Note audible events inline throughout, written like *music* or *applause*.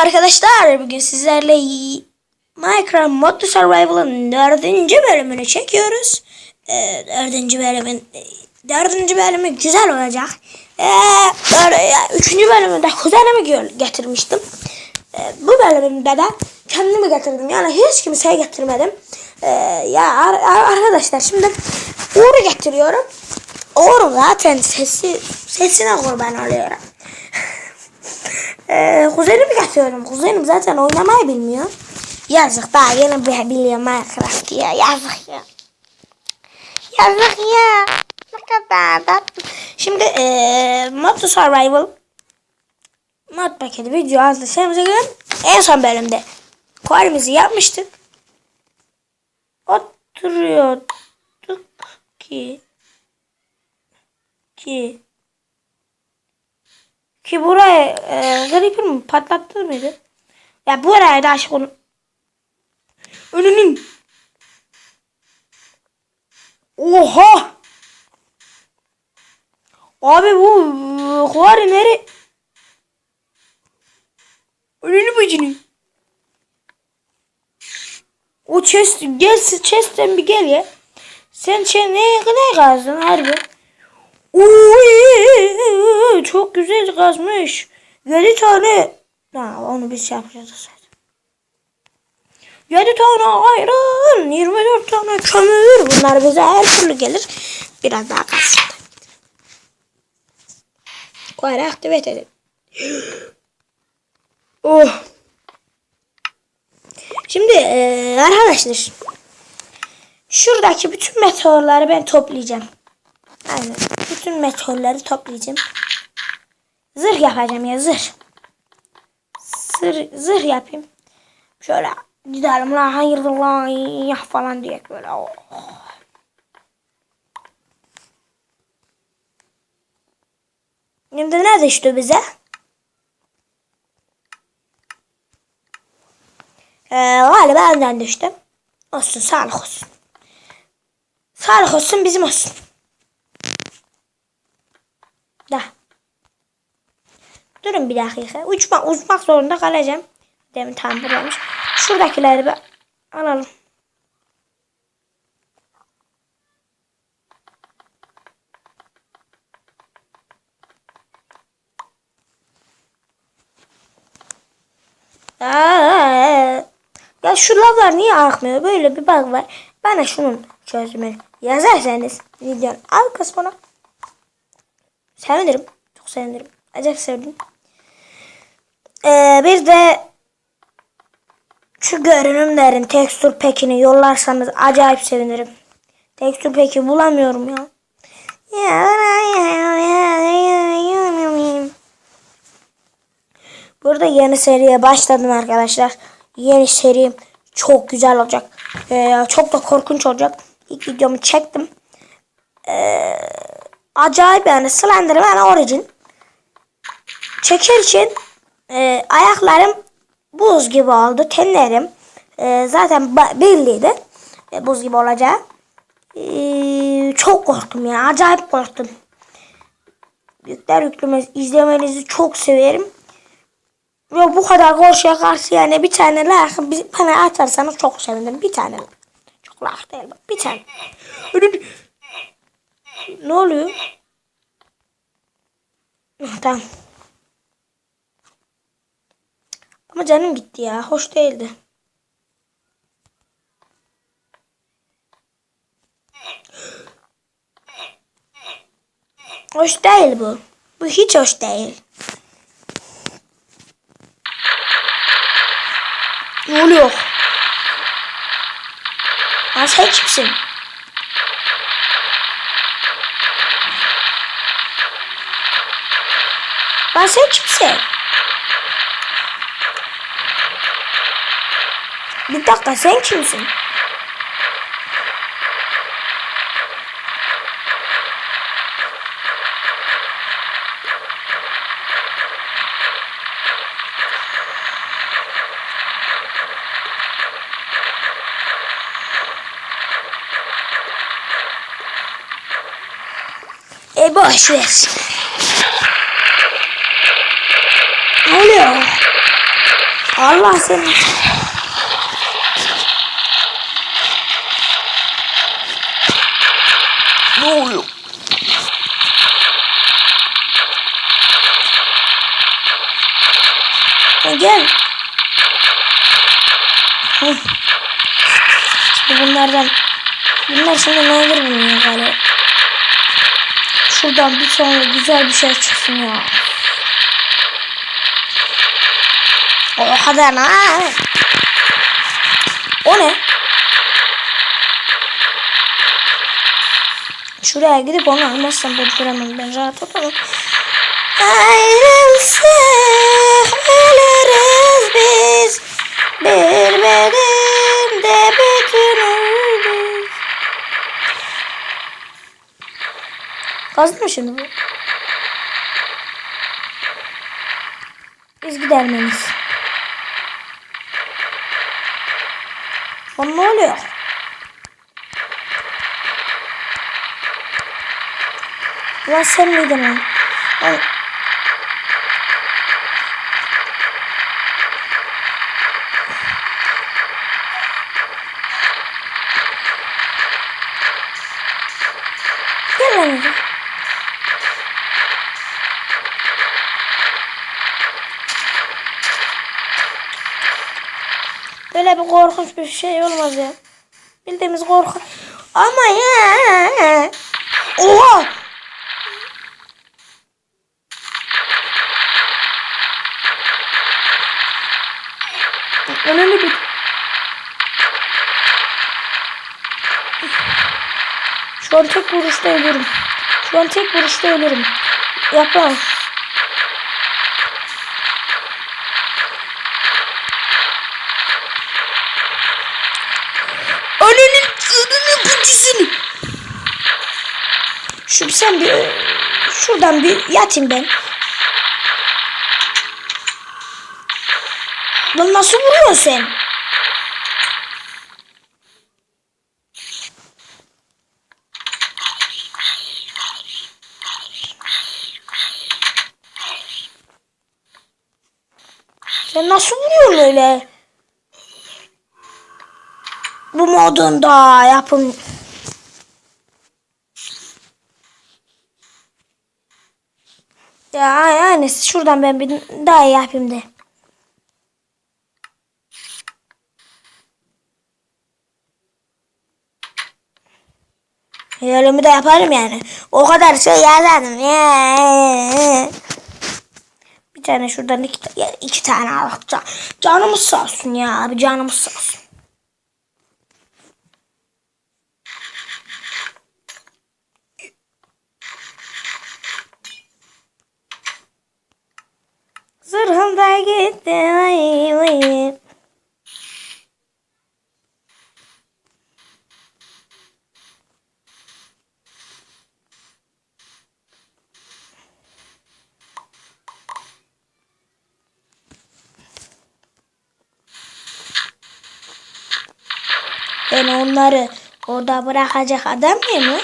arkadaşlar. Bugün sizlerle Minecraft Mod to Survival'ın dördüncü bölümünü çekiyoruz. Ee, dördüncü bölümün e, dördüncü bölümü güzel olacak. Ee, dör- üçüncü bölümünde kuzenimi getirmiştim. Ee, bu bölümümde de kendimi getirdim. Yani hiç kimseyi getirmedim. Ee, ya ar- ar- arkadaşlar şimdi Uğur'u getiriyorum. Uğur zaten sesi sesine kurban oluyorum. Ee, kuzenimi getiriyorum. Kuzenim zaten oynamayı bilmiyor. Yazık daha yeni bir biliyor Minecraft ya. Yazık ya. Yazık ya. Ne kadar tatlı. Şimdi ee, Mod to Survival mod paketi video adlı şeyimize göre en son bölümde kuarimizi yapmıştık. Oturuyorduk ki ki ki buraya e, Creeper mi patlattı mıydı? Ya bu araya da aşık onu. Önünün. Oha! Abi bu e, kuarı nere? Önünü bacını. O chest gel chest'ten bir gel ya. Sen şey ne ne kazdın harbi? Uy, çok güzel kazmış. 7 tane. Ha, onu biz yapacağız zaten. 7 tane ayran, 24 tane kömür. Bunlar bize her türlü gelir. Biraz daha kalsın. Koyara aktive edelim. *gasps* Oh. Şimdi eee, arkadaşlar. Şuradaki bütün meteorları ben toplayacağım. Aynen. Bütün meteorları toplayacağım. Zırh yapacağım ya zırh. Zırh, zırh yapayım. Şöyle gidelim la ya falan diye böyle. Oh. Şimdi ne düştü bize? Ee, galiba önden düştü. Olsun sağlık olsun. Sağlık olsun bizim olsun. Da. Durun bir dakika. Uçma, uçmak zorunda kalacağım. Demin tam buraymış. Şuradakileri bir alalım. Aa, ya şu lavlar niye akmıyor? Böyle bir bug var. Bana şunun çözümünü yazarsanız videonun alt kısmına sevinirim. Çok sevinirim. Acayip sevdim. Ee, bir de şu görünümlerin tekstür pekini yollarsanız acayip sevinirim. Tekstür peki bulamıyorum ya. Burada yeni seriye başladım arkadaşlar. Yeni serim çok güzel olacak. Ee, çok da korkunç olacak. İlk videomu çektim. Ee, acayip yani Slenderman Origin. Çekirken e, ayaklarım buz gibi oldu. Tenlerim e, zaten belliydi. E, buz gibi olacağı. E, çok korktum ya. Acayip korktum. Yükler yüklümez izlemenizi çok severim. Ve bu kadar korkuya karşı yani bir tane like bir bana atarsanız çok sevinirim. Bir tane. Çok like değil. Bir tane. Ne oluyor? Tamam. Ama canım gitti ya. Hoş değildi. Hoş değil bu. Bu hiç hoş değil. Ne oluyor? Lan sen? Lan sen kimsin? Bir dakika sen kimsin? E boş ver. Ne oluyor? Allah seni. Ne oluyor? Ha, gel. Hı. Şimdi bunlardan bunlar şimdi ne olur ya galiba. Şuradan bir sonra güzel bir şey çıksın ya. O kadar ha. O ne? Şuraya gidip onu almazsam ben duramam. Ben rahat olamam. Ayrılsak ölürüz biz. Bir bedende bütün ölürüz. Kazdın mı şimdi bu? Biz gidermeniz. Lan ne oluyor? Lan sen miydin lan? Lan Gel lan hadi. Böyle bir korkunç bir şey olmaz ya. Bildiğimiz korku. Ama ya. Oha. Önemli bir. Şu an tek vuruşta ölürüm. Şu an tek vuruşta ölürüm. Yapamam. Ananın bıcısını. Şu sen bir şuradan bir yatayım ben. Lan nasıl vuruyorsun sen? Sen nasıl vuruyorsun öyle? Bu modunda yapın. Ya yani şuradan ben bir daha iyi yapayım de. Ölümü de yaparım yani. O kadar şey yazardım. Ya. Bir tane şuradan iki, iki tane al. Can- Canımız sağ olsun ya abi canımız sağ olsun. Zırhım da gitti. Vay vay. Ben onları orada bırakacak adam mıyım?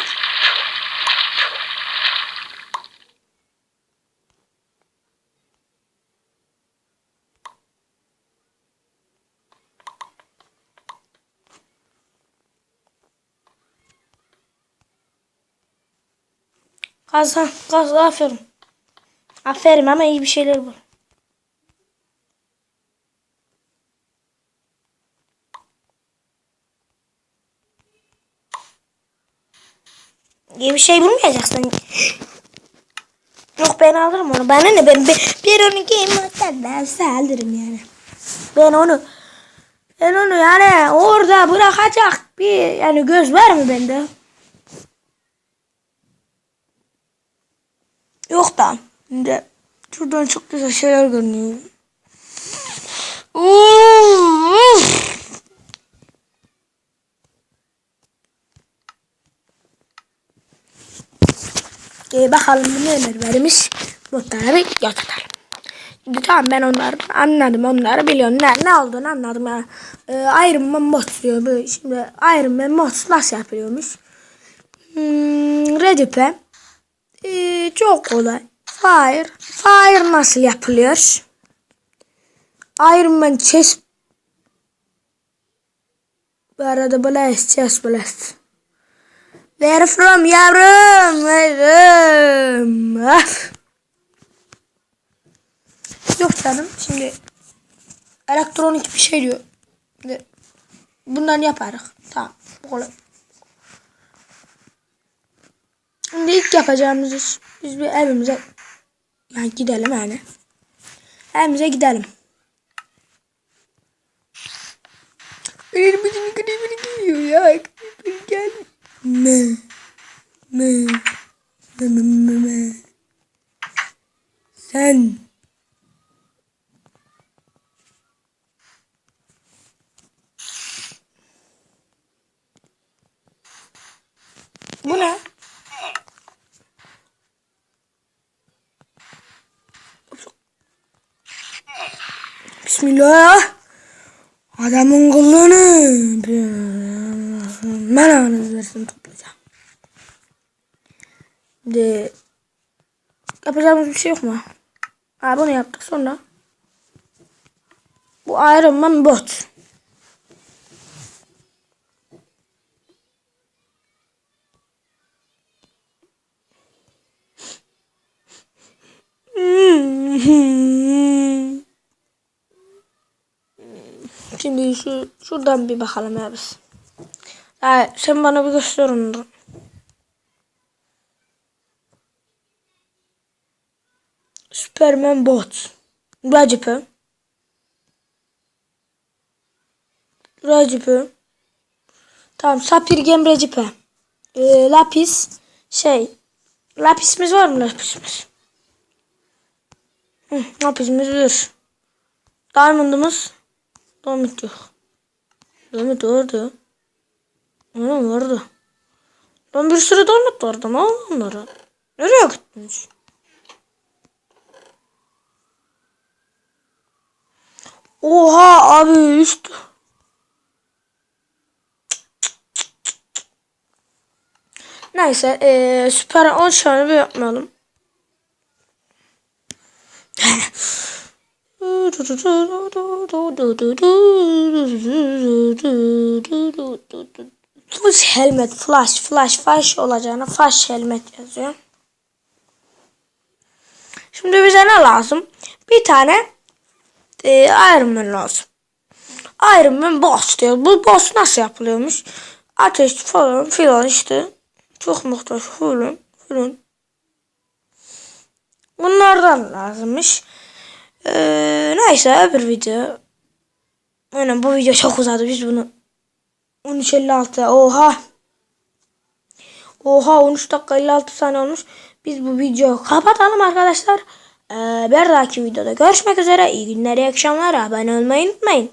Kaz, ha, kaz, aferin. Aferin ama iyi bir şeyler bul. İyi bir şey bulmayacaksın. Yok ben alırım onu. Bana ne ben bir, bir onu giyeyim ben size alırım yani. Ben onu ben onu yani orada bırakacak bir yani göz var mı bende? Yok da. Şimdi şuradan çok güzel şeyler görünüyor. Ee, bakalım bu neler vermiş. Notlara bir göz atalım. Şimdi tamam ben onları anladım. Onları biliyorum. Ne, ne olduğunu anladım. Yani, ee, Iron Man mod diyor. Şimdi Iron Man mod nasıl yapılıyormuş? Hmm, Redüpe. Ee, çok kolay. Fire. Fire nasıl yapılıyor? Iron Man chest. Bu arada blast chest blast. Where from yavrum? Yavrum. Of. Yok canım şimdi elektronik bir şey diyor. Bundan yaparız. Tamam. Bu kolay. Şimdi ilk yapacağımız iş biz bir evimize yani gidelim yani. Evimize gidelim. Elimizin klibini giyiyor ya. Klibini gel. Me. Me. Me me me me. Sen. Bu ne? Bismillah. Adamın kılını ben anız versin toplayacağım. De yapacağımız bir şey yok mu? Ha bunu yaptık sonra. Bu Iron Man bot. Şimdi şu şuradan bir bakalım ya biz. Ya sen bana bir göster onu. Superman bot. Recipe. Recipe. Tamam Sapir Gem Recipe. Ee, lapis. Şey. Lapisimiz var mı lapisimiz? Hı, lapisimiz var. Diamond'ımız. Diamond yok. Diamond vardı. Onun vardı. Ben bir sürü diamond vardı. Ne oldu? Nereye gitmiş? Oha abi üst. Neyse eee süper 10 şöyle bir yapmayalım. *laughs* Flash helmet flash flash flash olacağına flash helmet yazıyor. Şimdi bize ne lazım? Bir tane e, Iron Man lazım. Iron Man boss diyor. Bu boss nasıl yapılıyormuş? Ateş falan filan işte. Çok muhtaç falan filan. Bunlardan lazımmış. Ee, neyse öbür video. Aynen bu video çok uzadı. Biz bunu 13.56 oha. Oha 13 dakika 56 saniye olmuş. Biz bu videoyu kapatalım arkadaşlar. Ee, bir dahaki videoda görüşmek üzere. İyi günler, iyi akşamlar. Abone olmayı unutmayın.